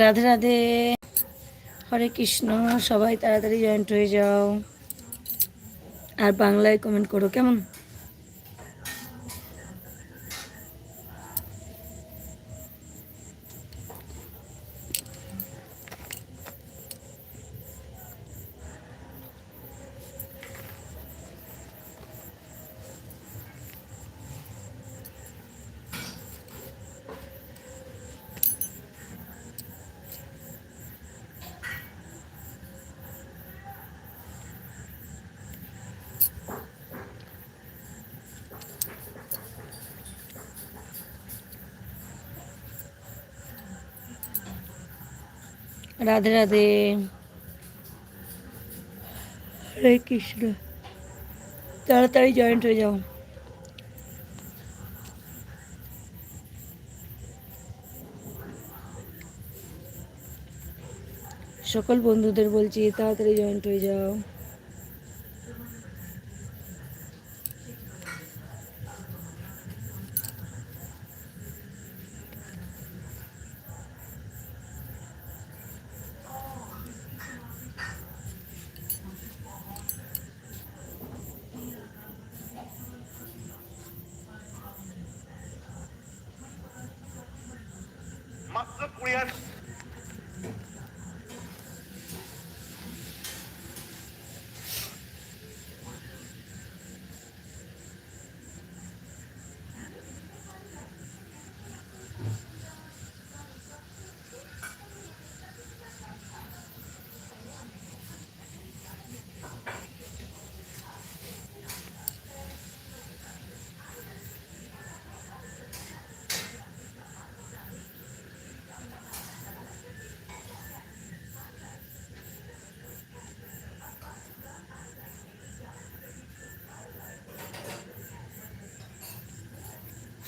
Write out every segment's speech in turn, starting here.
রাধে রাধে। হরে কৃষ্ণ সবাই তাড়াতাড়ি জয়েন্ট হয়ে যাও। আর বাংলায় কমেন্ট করো কেমন? রাধে রাধে। হরে কৃষ্ণ। তাড়াতাড়ি জয়েন্ট হয়ে যাও। সকল বন্ধুদের বলছি, তাড়াতাড়ি জয়েন্ট হয়ে যাও।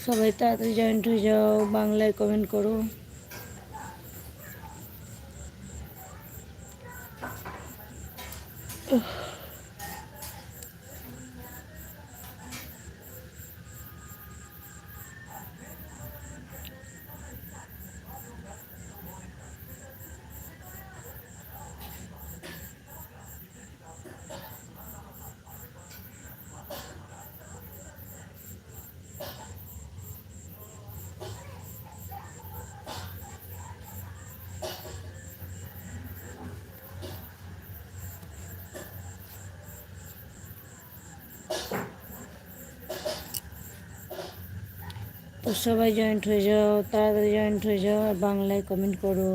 সবাই তাড়াতাড়ি জয়েন্ট হয়ে যাও বাংলায় কমেন্ট করো। সবাই জয়েন্ট হয়ে যাও, তাড়াতাড়ি জয়েন্ট হয়ে যাও আর বাংলায় কমেন্ট করো।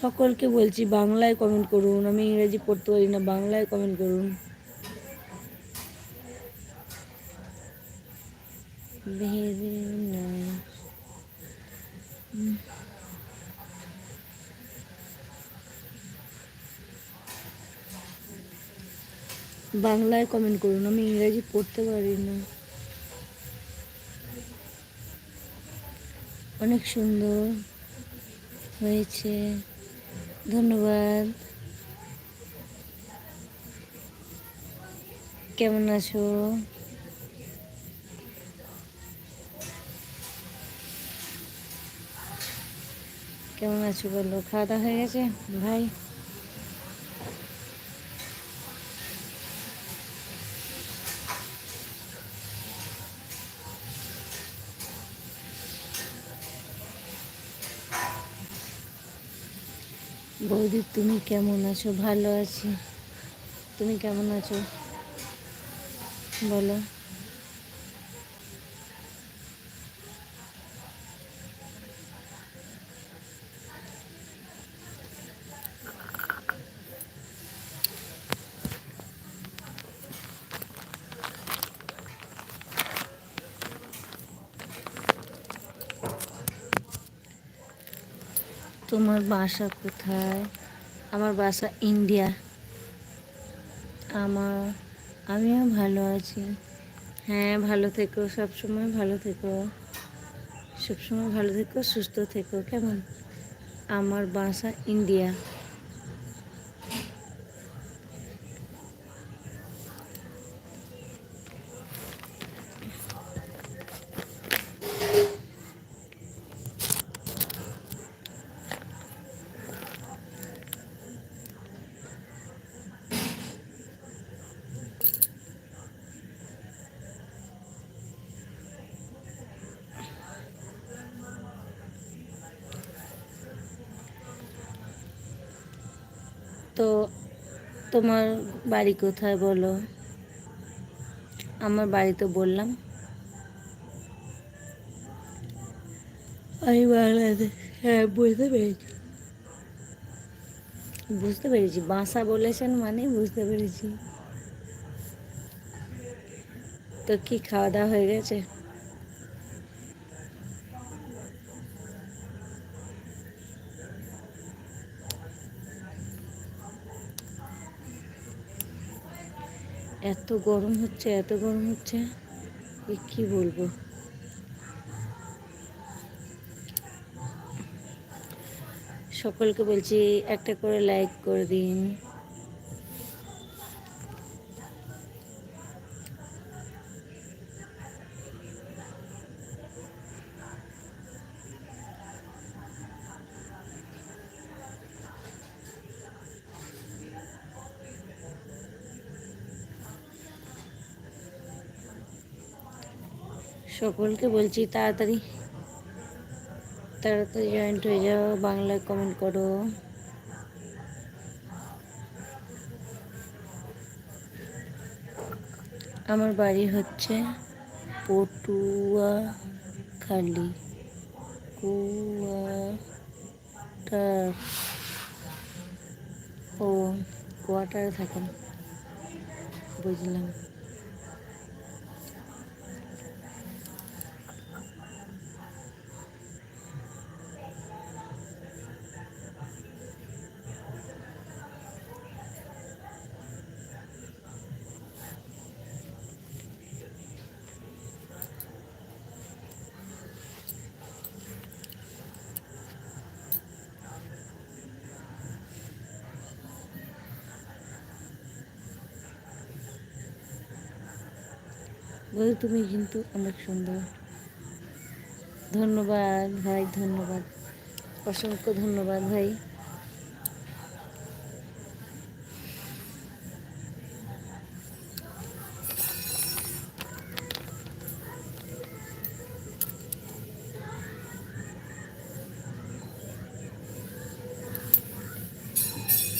সকলকে বলছি বাংলায় কমেন্ট করুন, আমি ইংরেজি পড়তে পারি না, বাংলায় কমেন্ট করুন। বাংলায় কমেন্ট করুন, আমি ইংরেজি পড়তে পারি না। অনেক সুন্দর হয়েছে, ধন্যবাদ। কেমন আছো? কেমন আছো বলো? খাওয়া দাওয়া হয়ে গেছে? ভাই? তুমি কেমন আছো? ভালো আছি। তুমি কেমন আছো? বলো। তোমার বাসা কোথায়? আমার বাসা ইন্ডিয়া। আমার, আমিও ভালো আছি। হ্যাঁ ভালো থেকো, সবসময় ভালো থেকো। সবসময় ভালো থেকো, সুস্থ থেকো, কেমন? আমার বাসা ইন্ডিয়া। তো তোমার বাড়ি কোথায় বলো? আমার বাড়ি তো বললাম। আমি বাংলাদেশ হ্যাঁ বুঝতে পেরেছি। বুঝতে পেরেছি। বাসা বলেছেন মানে বুঝতে পেরেছি। তো কি খাওয়া দাওয়া হয়ে গেছে? এত গরম হচ্ছে, এত গরম হচ্ছে কি বলব? সকলকে বলছি একটা করে লাইক করে দিন। সকলকে বলছি, তাড়াতাড়ি। তাড়াতাড়ি জয়েন্ট হয়ে যাও, বাংলায় কমেন্ট করো। আমার বাড়ি হচ্ছে পটুয়া খালি কোয়াটার। ও কোয়ার্টারে থাকেন, বুঝলাম। বধু তুমি কিন্তু অনেক সুন্দর। ধন্যবাদ ভাই, ধন্যবাদ। অসংখ্য ধন্যবাদ ভাই।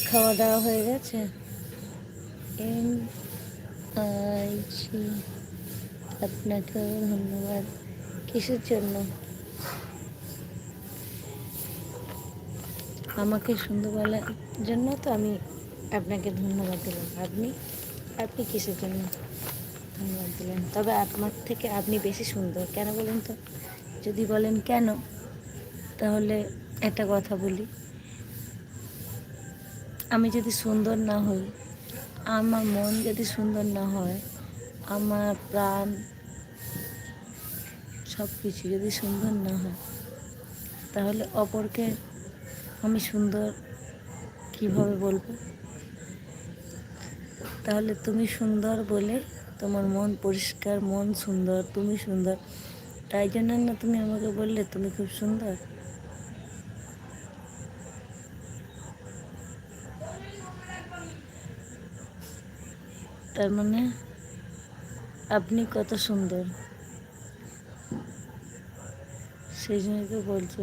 খাওয়া দাওয়া হয়ে গেছে? এম আইছি আপনাকেও ধন্যবাদ। কিসের জন্য? আমাকে সুন্দর বলার জন্য তো আমি আপনাকে ধন্যবাদ দিলাম। আপনি আপনি কিসের জন্য ধন্যবাদ দিলেন? তবে আপনার থেকে আপনি বেশি সুন্দর। কেন বলুন তো? যদি বলেন কেন, তাহলে একটা কথা বলি। আমি যদি সুন্দর না হই, আমার মন যদি সুন্দর না হয় আমার প্রাণ সব কিছু যদি সুন্দর না হয়, তাহলে অপরকে আমি সুন্দর কীভাবে বলব? তাহলে তুমি সুন্দর বলে তোমার মন পরিষ্কার, মন সুন্দর, তুমি সুন্দর। তাই জন্য না তুমি আমাকে বললে তুমি খুব সুন্দর? তার মানে আপনি কত সুন্দর। সেই জন্য তো বলছো।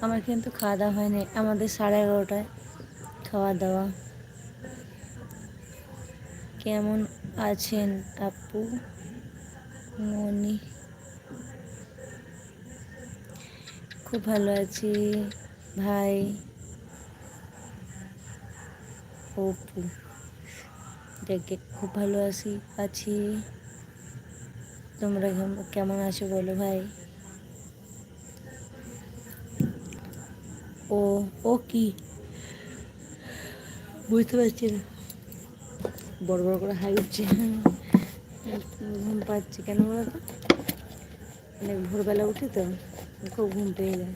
আমার কিন্তু খাওয়া দাওয়া হয়নি। আমাদের সাড়ে এগারোটায় খাওয়া দাওয়া। কেমন আছেন আপু, মনি? খুব ভালো আছি। ভাই? অপু দেখে খুব ভালো আছি আছি। তোমরা কেমন আছো বলো ভাই? ও ও কি? বুঝতে পারছি না। বড় বড় করে হাই উঠছে। ঘুম পাচ্ছি কেন বলো তো? ভোরবেলা উঠি তো, খুব ঘুম পেয়ে যায়।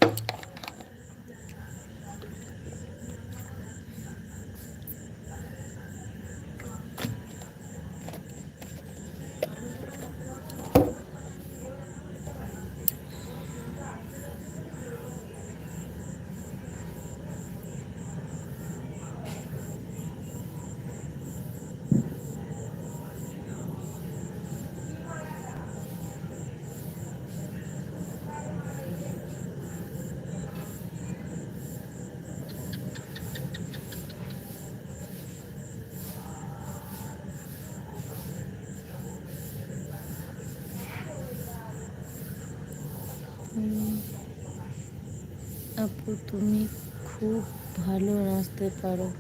আপু তুমি খুব ভালো নাচতে পারো।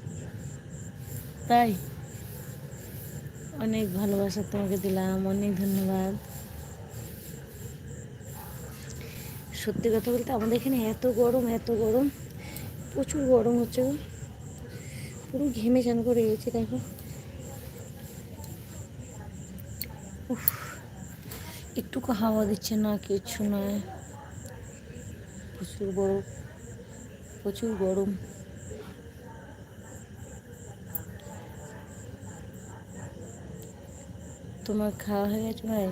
তাই? অনেক ভালোবাসা তোমাকে দিলাম অনেক ধন্যবাদ। সত্যি কথা বলতে আমাদের এখানে এত গরম এত গরম প্রচুর গরম হচ্ছে। পুরো ঘেমে চান করে গেছে দেখো। উফ, একটুকু হাওয়া দিচ্ছে না কিছু নয়। প্রচুর গরম প্রচুর গরম। তোমার খাওয়া হয়ে গেছে ভাই?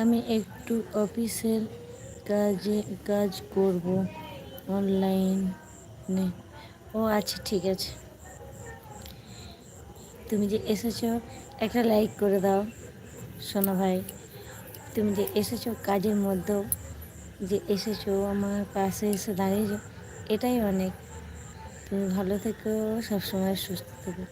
আমি একটু অফিসের কাজে, কাজ করব অনলাইনে ও আচ্ছা ঠিক আছে। তুমি যে এসেছ, একটা লাইক করে দাও, সোনা ভাই। তুমি যে এসেছ, কাজের মধ্যেও যে এসেছ, আমার পাশে এসে দাঁড়িয়েছো এটাই অনেক। তুমি ভালো থেকো, সবসময় সুস্থ থেকো।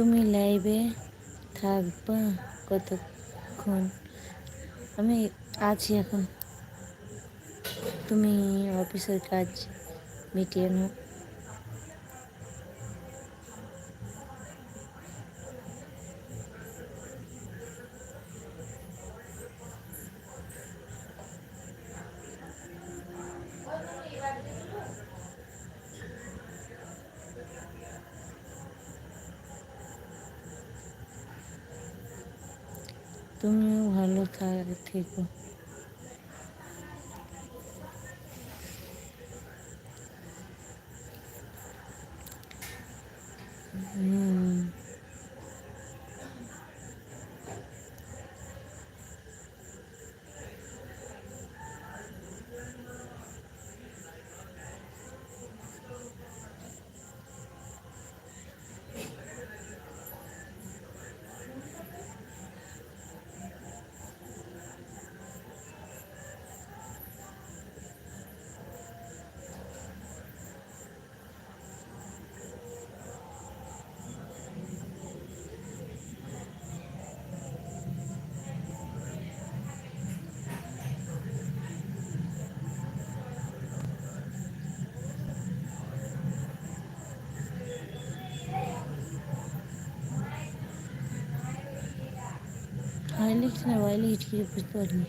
তুমি লাইভে থাকবা কতক্ষণ? আমি আছি এখন। তুমি অফিসের কাজ মিটিয়ে নাও। তুমিও ভালো থাক। হাই লিখছে না ওয়াই লিখে কিছু বুঝতে পারিনি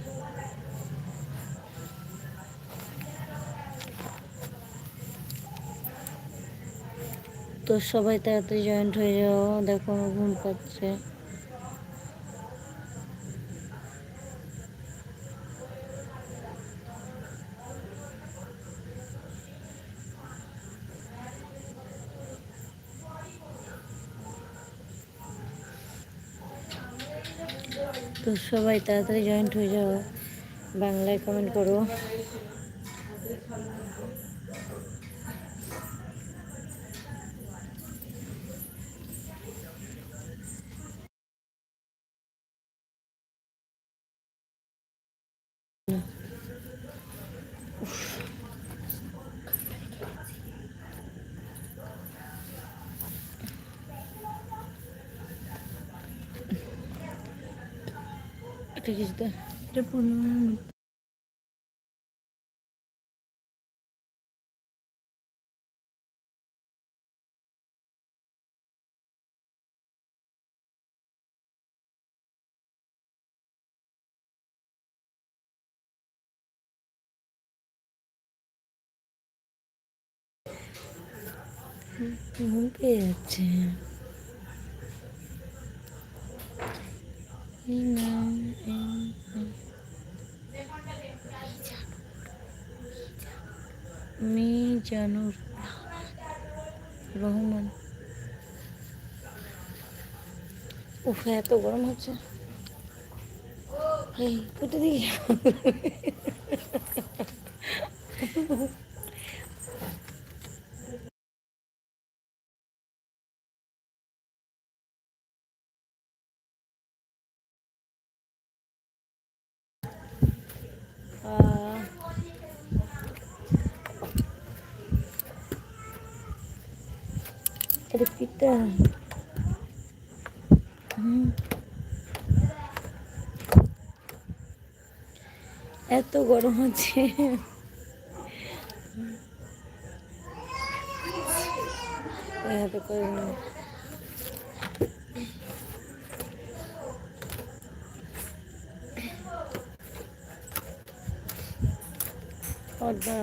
তো সবাই তাড়াতাড়ি জয়েন্ট হয়ে যাও, দেখো আমার ঘুম পাচ্ছে তো সবাই তাড়াতাড়ি জয়েন্ট হয়ে যাও। বাংলায় কমেন্ট করো। এটা কিছু দে এটা পনেরো ঘুম পেয়ে যাচ্ছে এই নাম এই নাম। মিজানুর রহমান। উফ এত গরম হচ্ছে। কোথা দিকে। হুম। এত গরম হচ্ছে এভাবে করে। পর্দা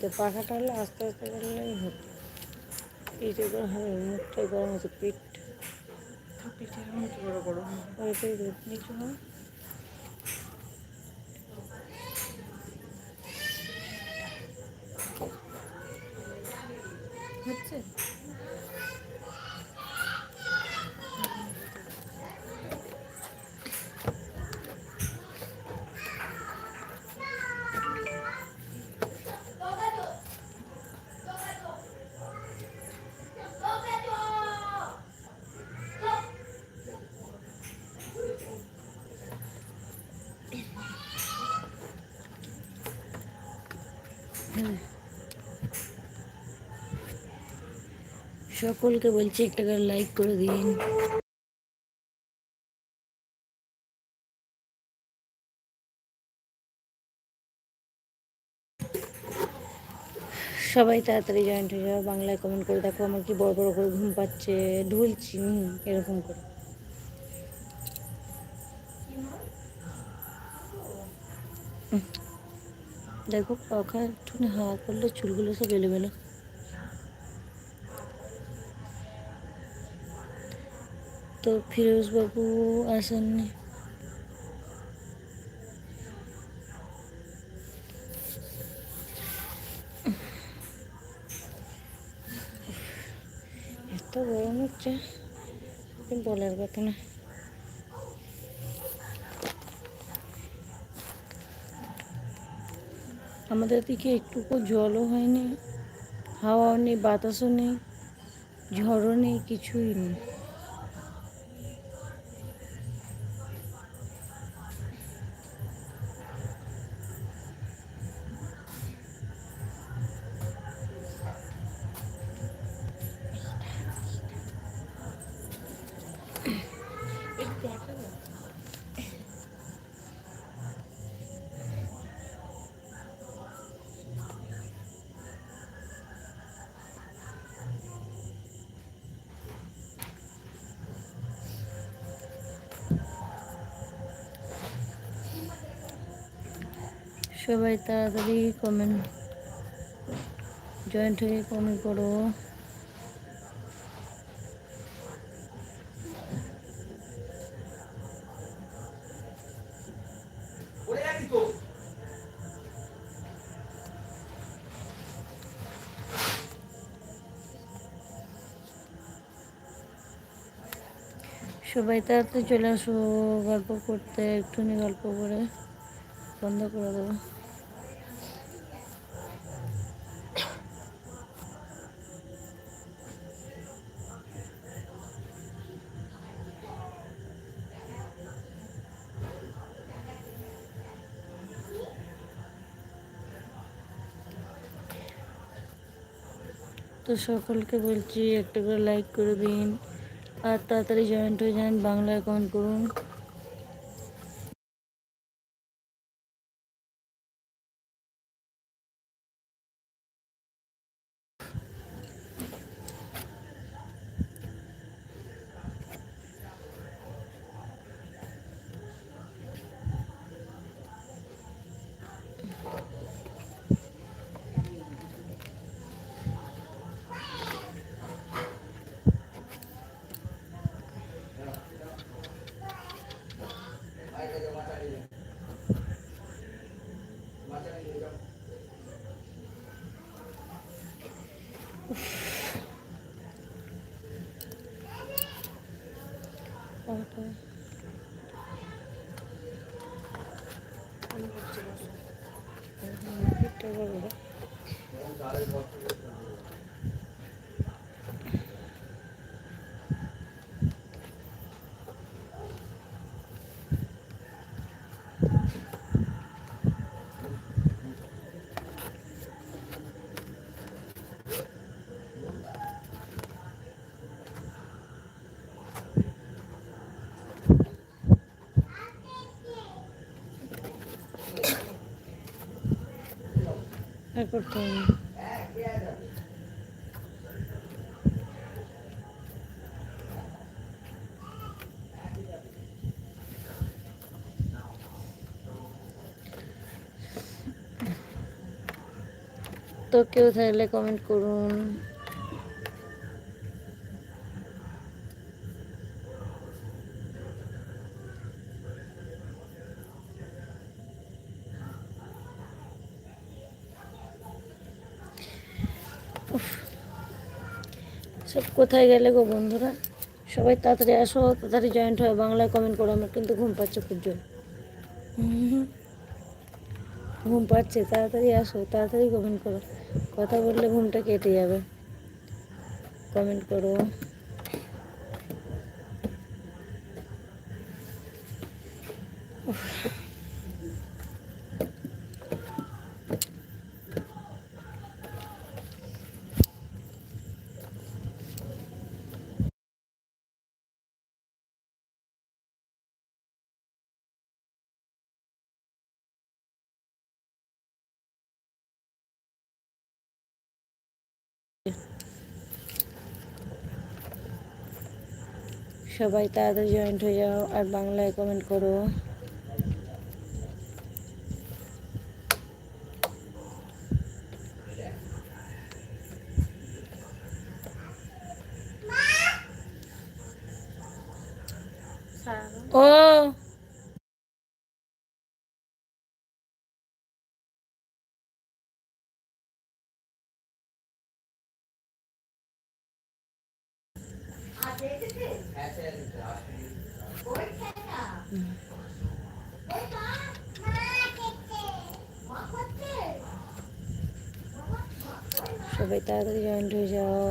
হ্যাঁ, ওই তো পাখাটা হলে আস্তে আস্তে করলেই হতো পিঠে করে হবে মুখটাই গরম হচ্ছে পিঠ পিঠে গরম বড় হয়। ওইটাই। নিচু হয় সকলকে বলছি একটা করে লাইক করে দিন সবাই তাড়াতাড়ি জয়েন্ট হয়ে যাবে বাংলায় কমেন্ট করে দেখো আমার কি বড় বড় করে ঘুম পাচ্ছে ঢুলছি এরকম করে। দেখো পাখা একটুখানি হাওয়া করলে চুলগুলো সব এলোমেলো তো ফিরোজবাবু আসেননি এত গরম হচ্ছে যে বলার কথা না আমাদের দিকে একটুকু জলও হয়নি হাওয়াও নেই বাতাসও নেই ঝড়ও নেই কিছুই নেই। সবাই তাড়াতাড়ি কমেন্ট জয়েন্ট হয়ে কমেন্ট করো। সবাই তাড়াতাড়ি চলে আসব গল্প করতে একটুখানি গল্প করে বন্ধ করে দেবো তো সকলকে বলছি একটা করে লাইক করে দিন। আর তাড়াতাড়ি জয়েন্ট হয়ে যান বাংলায় কমেন্ট করুন তারপরে এটা বলব। করতে হবে তো কেউ থাকলে কমেন্ট করুন সব কোথায় গেলে গো বন্ধুরা? সবাই তাড়াতাড়ি আসো, তাড়াতাড়ি জয়েন্ট হয় বাংলায় কমেন্ট করো, আমার কিন্তু ঘুম পাচ্ছে জোর। ঘুম পাচ্ছে, তাড়াতাড়ি আসো, তাড়াতাড়ি কমেন্ট করো। কথা বললে ঘুমটা কেটে যাবে। কমেন্ট করো। সবাই তাড়াতাড়ি জয়েন্ট হয়ে যাও আর বাংলায় কমেন্ট করো ও সবাই তাড়াতাড়ি জয়েন্ট হয়ে যাও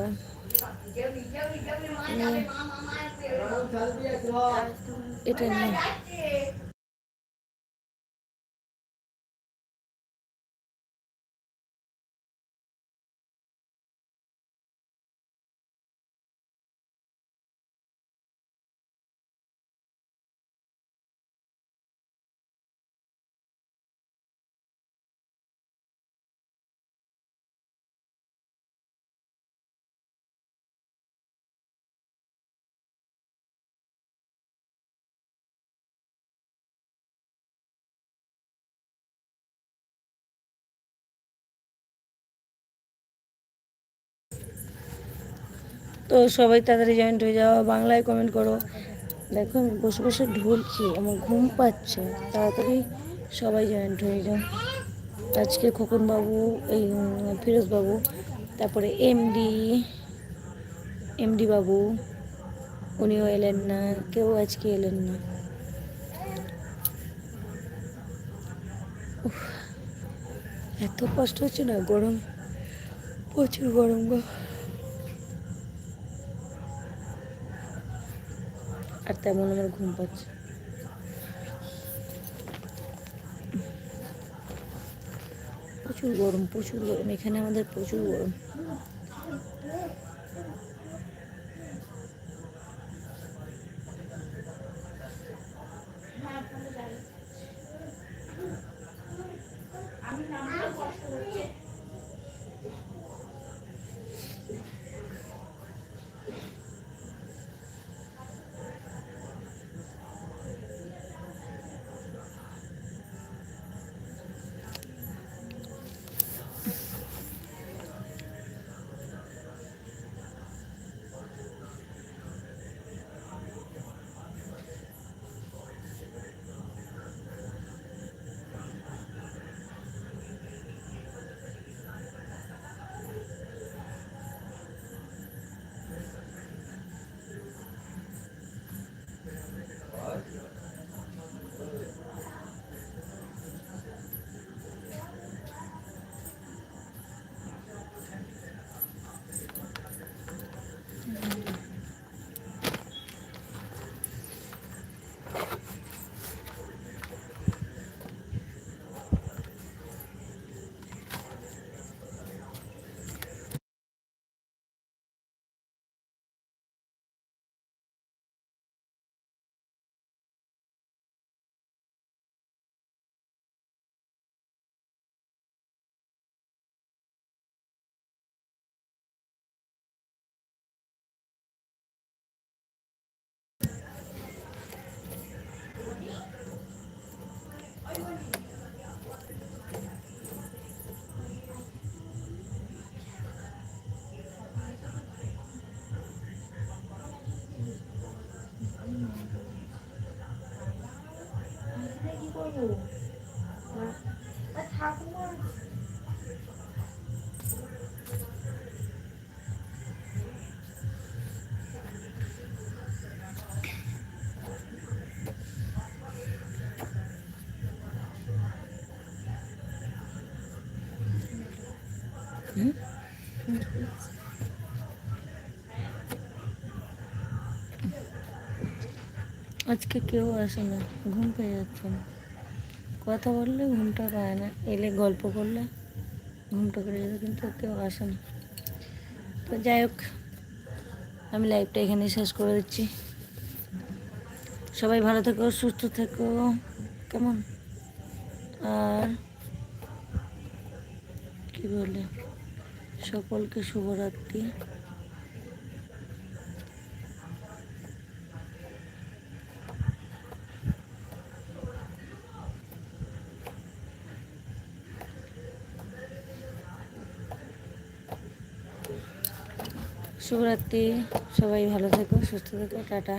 এটা না তো সবাই তাড়াতাড়ি জয়েন্ট হয়ে যাওয়া বাংলায় কমেন্ট করো। দেখো আমি বসে বসে ঢুলছি আমার ঘুম পাচ্ছে। তাড়াতাড়ি সবাই জয়েন্ট হয়ে যাও। আজকে খোকন বাবু এই উম, ফিরোজ বাবু তারপরে এমডি এমডি বাবু উনিও এলেন না কেউ আজকে এলেন না। এত কষ্ট হচ্ছে না? গরম প্রচুর গরম গো। আর তেমন আমার ঘুম পাচ্ছে। প্রচুর গরম প্রচুর গরম। এখানে আমাদের প্রচুর গরম। আজকে কেউ আসে না, ঘুম পেয়ে যাচ্ছে না। কথা বললে ঘুমটা পায় না, এলে গল্প করলে ঘুমটা করে যেত কিন্তু কেউ আসে না। তো যাই হোক, আমি লাইভটা এখানে শেষ করে দিচ্ছি। সবাই ভালো থেকো, সুস্থ থেকো, কেমন? আর কি বলে, সকলকে শুভরাত্রি। শুভরাত্রি সবাই ভালো থেকো সুস্থ থেকো টাটা।